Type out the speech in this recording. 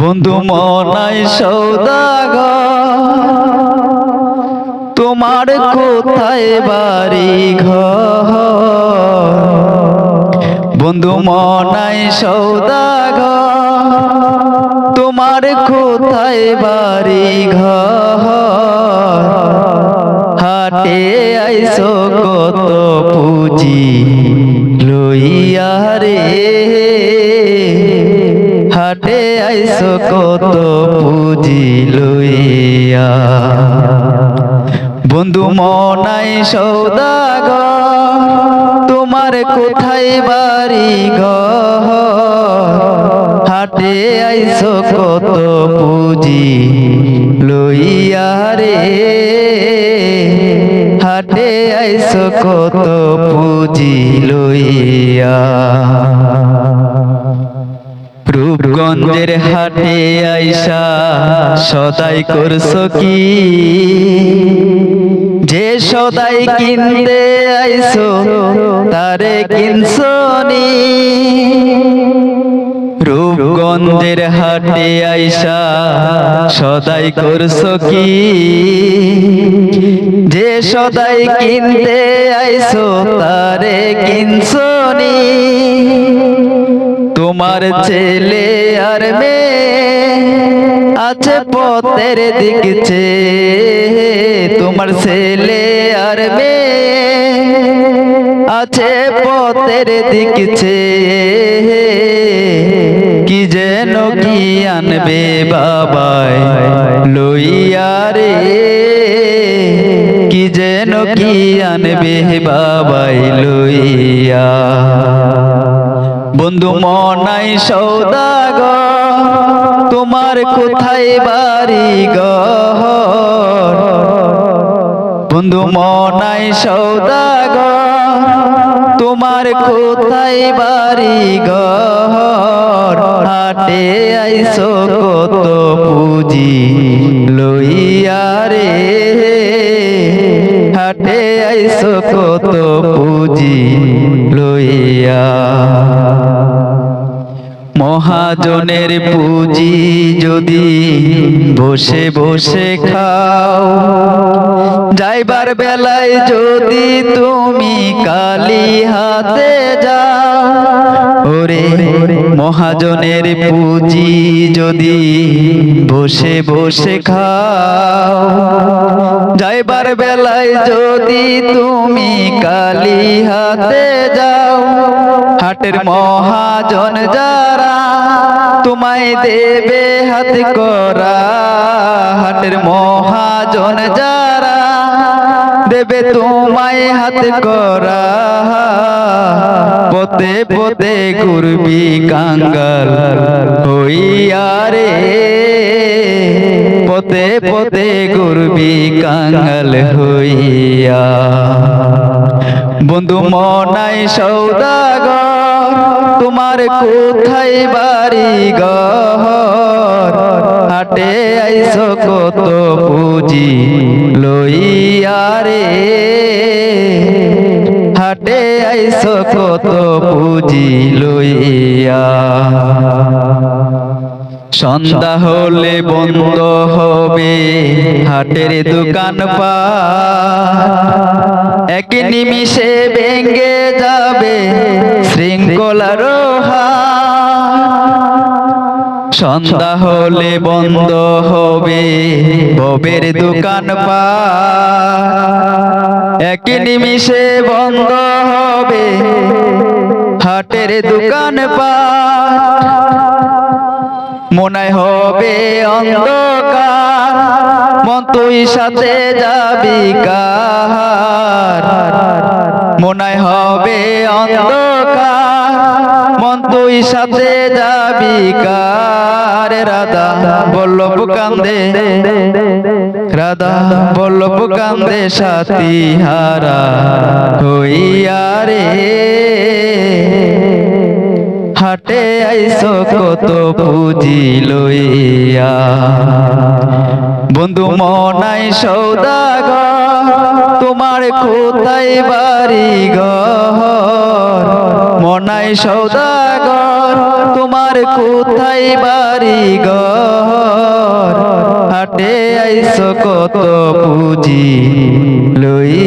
বন্ধু মনাই সৌদাগর, তোমার কোথায় বাড়ি ঘর বন্ধু মনাই সৌদাগর, তোমার কোথায় বাড়ি ঘর হাটে আইসো আইসো কত পুঁজি লইয়া বন্ধু মনাই সৌদাগর, তোমার কোথায় বাড়ি ঘর হাটে আইসো কত পুঁজি লইয়া রে। হাটে আইসো কত পুঁজি লইয়া রূপগঞ্জের হাটে আইসা সদাই করছ কি? যে সদাই কিনতে আইসো, তারে কিনছো নি? রূপগঞ্জের হাটে আইসা সদাই করছ কি? যে সদাই কিনতে আইসো, তারে কিনছো নি? তোমার ছেলে আর আছে পথের দিকছে তোমার ছেলে আর আছে পথের দিকছে কি যেন কি আনবে বাবাই লইয়া রে। কি যেন কি আনবে বাবাই লইয়া। বন্ধু মনাই সৌদাগ, তোমার কোথায় বাড়ি ঘর বন্ধু মনাই সৌদাগ, তোমার কোথায় বাড়ি ঘর হাটে আইসো কত পুঁজি লইয়া রে, হাটে আইসো কত মহাজনের পুঁজি যদি বসে বসে খাও যাইবার বেলায় যদি তুমি কালি হাতে যাও ওরে মহাজনের পুঁজি যদি বসে বসে খাও। যাইবার বেলায় যদি তুমি কালি হাতে যাও, হাটের মহাজন যারা তোমায় দেবে হাত করা, হাটের মহাজন যারা দেবে তোমায় হাত করা। পতে পতে ঘুরবি কাঙ্গাল হইয়া পতে পতে ঘুরবি কাঙ্গাল হইয়া। বন্ধু মনাই সৌদাগর, তোমার কোথায় বাড়ি ঘর? হাটে আইসো কত পুঁজি লইয়া রে। হাটে আইসো কত পুঁজি লইয়া। সন্ধ্যা হলে বন্ধ হবে হাটের দোকান পা। এক নিমিষে ভেঙ্গে যাবে শৃঙ্খলার সন্ধ্যা হলে বন্ধ হবে ববের দোকান পা। এক নিমিষে বন্ধ হবে হাটের দোকান পা। মনে হবে অন্ধকার। মন তুই সাথে যাবি কার? মনে হবে অন্ধকার। মন তুই সাথে যাবি কার? রাধা বল্লভ কান্দে। রাধা বল্লভ কান্দে সাথী হারা হইয়া রে। হাটে আইসো কত বুঝি লইয়া। বন্ধু মনাই সৌদা গ তোমার কোথায় বাড়ি গ মনাই সৌদা গ তোমার কোথায় বাড়ি গ হাটে আইসো কত বুঝি লইয়া।